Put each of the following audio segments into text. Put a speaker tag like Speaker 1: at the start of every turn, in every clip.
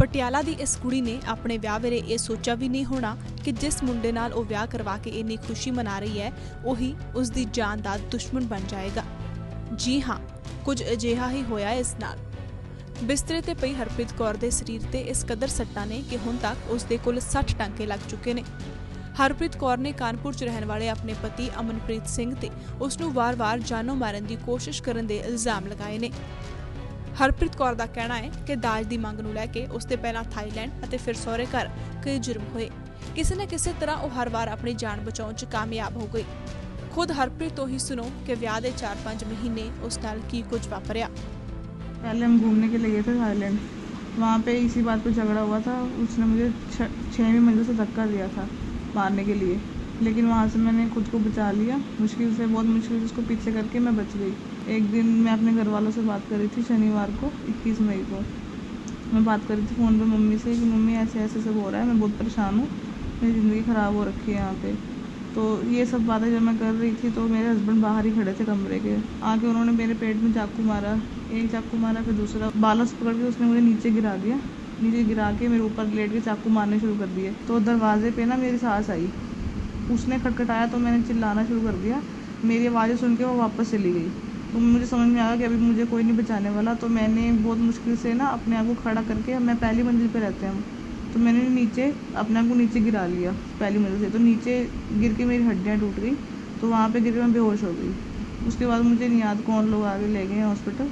Speaker 1: ਪਟਿਆਲਾ ਦੀ ਇਸ ਕੁੜੀ ਨੇ ਆਪਣੇ ਵਿਆਹ ਵੇਲੇ ਇਹ ਸੋਚਿਆ ਵੀ ਨਹੀਂ ਹੋਣਾ ਕਿ ਜਿਸ ਮੁੰਡੇ ਨਾਲ ਉਹ ਵਿਆਹ ਕਰਵਾ ਕੇ ਇੰਨੀ ਖੁਸ਼ੀ ਮਨਾ ਰਹੀ ਹੈ, ਉਹੀ ਉਸ ਦੀ ਜਾਨ ਦਾ ਦੁਸ਼ਮਣ ਬਣ ਜਾਏਗਾ। ਜੀ ਹਾਂ, ਕੁਝ ਅਜਿਹਾ ਹੀ ਹੋਇਆ ਇਸ ਨਾਲ। ਬਿਸਤਰੇ ਤੇ ਪਈ ਹਰਪ੍ਰੀਤ ਕੌਰ ਦੇ ਸਰੀਰ ਤੇ ਇਸ ਕਦਰ ਸੱਟਾਂ ਨੇ ਕਿ ਹੁਣ ਤੱਕ ਉਸ ਦੇ ਕੁੱਲ 60 ਟਾਂਕੇ ਲੱਗ ਚੁੱਕੇ ਨੇ। ਹਰਪ੍ਰੀਤ ਕੌਰ ਨੇ ਕਾਨਪੁਰ 'ਚ ਰਹਿਣ ਵਾਲੇ ਆਪਣੇ ਪਤੀ ਅਮਨਪ੍ਰੀਤ ਸਿੰਘ ਤੇ ਉਸ ਨੂੰ ਵਾਰ-ਵਾਰ ਜਾਨੋਂ ਮਾਰਨ ਦੀ ਕੋਸ਼ਿਸ਼ ਕਰਨ ਦੇ ਇਲਜ਼ਾਮ ਲਗਾਏ ਨੇ। ਹਰਪ੍ਰੀਤ ਕੌਰ ਦਾ ਕਹਿਣਾ ਹੈ ਕਿ ਦਾਜ ਦੀ ਮੰਗ ਨੂੰ ਲੈ ਕੇ ਉਸ ਦੇ ਪਹਿਲਾਂ ਥਾਈਲੈਂਡ ਅਤੇ ਫਿਰ ਸਹੁਰੇ ਘਰ ਕਈ ਜੁਰਮ ਹੋਏ ਕਿਸੇ ਨਾ ਕਿਸੇ ਤਰ੍ਹਾਂ ਉਹ ਹਰ ਵਾਰ ਆਪਣੀ ਜਾਨ ਬਚਾਉਣ 'ਚ ਕਾਮਯਾਬ ਹੋ ਗਈ ਖੁਦ ਹਰਪ੍ਰੀਤ ਤੋਂ ਹੀ ਸੁਣੋ ਕਿ ਵਿਆਹ ਦੇ 4-5 ਮਹੀਨੇ ਉਸ ਨਾਲ ਕੀ ਕੁਝ ਵਾਪਰਿਆ
Speaker 2: पहले हम घूमने के लिए गए थे थाईलैंड वहाँ पे इसी बात पे झगड़ा हुआ था उसने मुझे छ- छठवीं मंजिल से धक्का दिया था मारने के लिए लेकिन वहाँ से मैंने खुद को बचा लिया मुश्किल से बहुत मुश्किल से उसको पीछे करके मैं बच गई एक दिन मैं अपने घर वालों से बात कर रही थी शनिवार को 21 मई को। मैं बात कर रही थी फ़ोन पे मम्मी से कि, मम्मी, ऐसे ऐसे सब हो रहा है, मैं बहुत परेशान हूँ, मेरी ज़िंदगी ख़राब हो रखी है यहाँ पे। तो ये सब बातें जब मैं कर रही थी तो मेरे हस्बैंड बाहर ही खड़े थे कमरे के। आके उन्होंने मेरे पेट में चाकू मारा, एक चाकू मारा, फिर दूसरा बालों से पकड़ के उसने मुझे नीचे गिरा दिया। नीचे गिरा के मेरे ऊपर लेट के चाकू मारने शुरू कर दिए। तो दरवाजे पे ना मेरी सास आई। उसने खटखटाया तो मैंने चिल्लाना शुरू कर दिया। मेरी आवाज़ें सुन के वो वापस चली गई। तो मुझे समझ में आया कि अभी मुझे कोई नहीं बचाने वाला तो मैंने बहुत मुश्किल से ना अपने आप को खड़ा करके मैं पहली मंजिल पे रहते हैं हम तो मैंने नीचे अपने आप को नीचे गिरा लिया पहली मंजिल से तो नीचे गिर के मेरी हड्डियाँ टूट गई तो वहाँ पे गिर के मैं बेहोश हो गई उसके बाद मुझे नहीं याद कौन लोग आगे ले गए हॉस्पिटल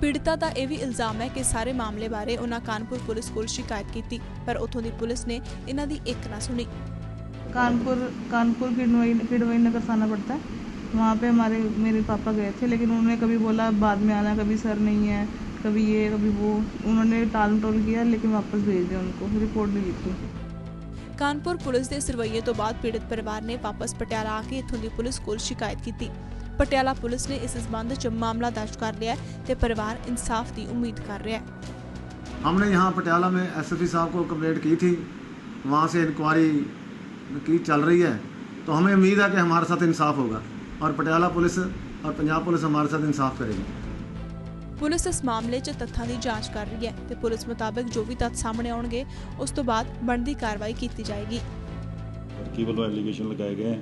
Speaker 1: ਪੀੜਤਾ ਦਾ ਇਹ ਵੀ ਇਲਜ਼ਾਮ ਹੈ ਕਿ ਸਾਰੇ ਮਾਮਲੇ ਬਾਰੇ ਉਹਨਾਂ ਕਾਨਪੁਰ ਪੁਲਿਸ ਕੋਲ ਸ਼ਿਕਾਇਤ ਕੀਤੀ ਪਰ ਉੱਥੋਂ ਦੀ ਪੁਲਿਸ ਨੇ ਇਹਨਾਂ ਦੀ ਇੱਕ ਨਾ ਸੁਣੀ
Speaker 2: कानपुर कानपुर किडवई किडवई नगर थाना पड़ता है वहाँ पे हमारे मेरे पापा गए थे लेकिन उन्होंने कभी बोला बाद में आना कभी सर नहीं है कभी ये कभी वो। उन्होंने टाल टोल किया लेकिन वापस भेज दिया उनको रिपोर्ट नहीं लिखी
Speaker 1: कानपुर पुलिस ने इस तो बाद पीड़ित परिवार ने वापस पटियाला आके इथोली पुलिस को शिकायत की पटियाला पुलिस ने इस संबंध च मामला दर्ज कर लिया ते तो परिवार इंसाफ की उम्मीद कर रहा है।
Speaker 3: हमने यहाँ पटियाला में एसएसपी साहब को कंप्लेंट की थी। वहाँ से इंक्वायरी की चल रही है। तो हमें उम्मीद है कि हमारे साथ इंसाफ होगा। ਔਰ ਪਟਿਆਲਾ ਪੁਲਿਸ ਔਰ ਪੰਜਾਬ ਪੁਲਿਸ ਹਮਾਰੇ ਸਾਥ ਇਨਸਾਫ ਕਰੇਗੀ।
Speaker 1: ਪੁਲਿਸ ਇਸ ਮਾਮਲੇ 'ਚ ਤੱਥਾਂ ਦੀ ਜਾਂਚ ਕਰ ਰਹੀ ਹੈ ਤੇ ਪੁਲਿਸ ਮੁਤਾਬਕ ਜੋ ਵੀ ਤੱਥ ਸਾਹਮਣੇ ਆਉਣਗੇ ਉਸ ਤੋਂ ਬਾਅਦ ਬਣਦੀ ਕਾਰਵਾਈ ਕੀਤੀ ਜਾਏਗੀ।
Speaker 4: ਲੜਕੀ ਵੱਲੋਂ ਐਲੀਗੇਸ਼ਨ ਲਗਾਏ ਗਏ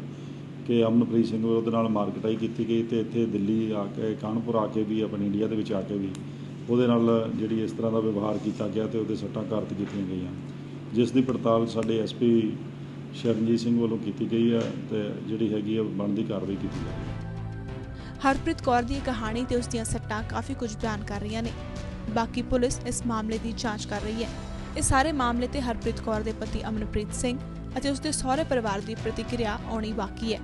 Speaker 4: ਕਿ ਅਮਨਪ੍ਰੀਤ ਸਿੰਘ ਉਹਦੇ ਨਾਲ ਮਾਰਕਟਾਈ ਕੀਤੀ ਗਈ ਤੇ ਇੱਥੇ ਦਿੱਲੀ ਆ ਕੇ ਕਾਨਪੁਰ ਆ ਕੇ ਵੀ ਆਪਣੀ ਇੰਡੀਆ ਦੇ ਵਿੱਚ ਆ ਕੇ ਵੀ ਉਹਦੇ ਨਾਲ ਜਿਹੜੀ ਇਸ ਤਰ੍ਹਾਂ ਦਾ ਵਿਵਹਾਰ ਕੀਤਾ ਗਿਆ ਤੇ ਉਹਦੇ ਸੱਟਾਂ ਕਾਰਤ ਕੀਤੀਆਂ ਗਈਆਂ। ਜਿਸ ਦੀ ਪੜਤਾਲ ਸਾਡੇ ਐਸਪੀ ਸ਼ਰਨਜੀਤ ਸਿੰਘ ਵੱਲੋਂ ਕੀਤੀ ਗਈ ਹੈ ਤੇ ਜਿਹੜੀ ਹੈਗੀ ਹੈ ਬਣਦੀ ਕਾਰਵਾਈ ਕੀਤੀ ਜਾਵੇਗੀ
Speaker 1: ਹਰਪ੍ਰੀਤ ਕੌਰ ਦੀ ਕਹਾਣੀ ਤੇ ਉਸ ਦੀਆਂ ਸੱਟਾਂ ਕਾਫੀ ਕੁਝ ਬਿਆਨ ਕਰ ਰਹੀਆਂ ਨੇ। ਬਾਕੀ ਪੁਲਿਸ ਇਸ ਮਾਮਲੇ ਦੀ ਜਾਂਚ ਕਰ ਰਹੀ ਹੈ। ਇਸ ਸਾਰੇ ਮਾਮਲੇ ਤੇ ਹਰਪ੍ਰੀਤ ਕੌਰ ਦੇ ਪਤੀ ਅਮਨਪ੍ਰੀਤ ਸਿੰਘ ਅਤੇ ਉਸ ਦੇ ਸਹੁਰੇ ਪਰਿਵਾਰ ਦੀ ਪ੍ਰਤੀਕਿਰਿਆ ਆਉਣੀ ਬਾਕੀ ਹੈ।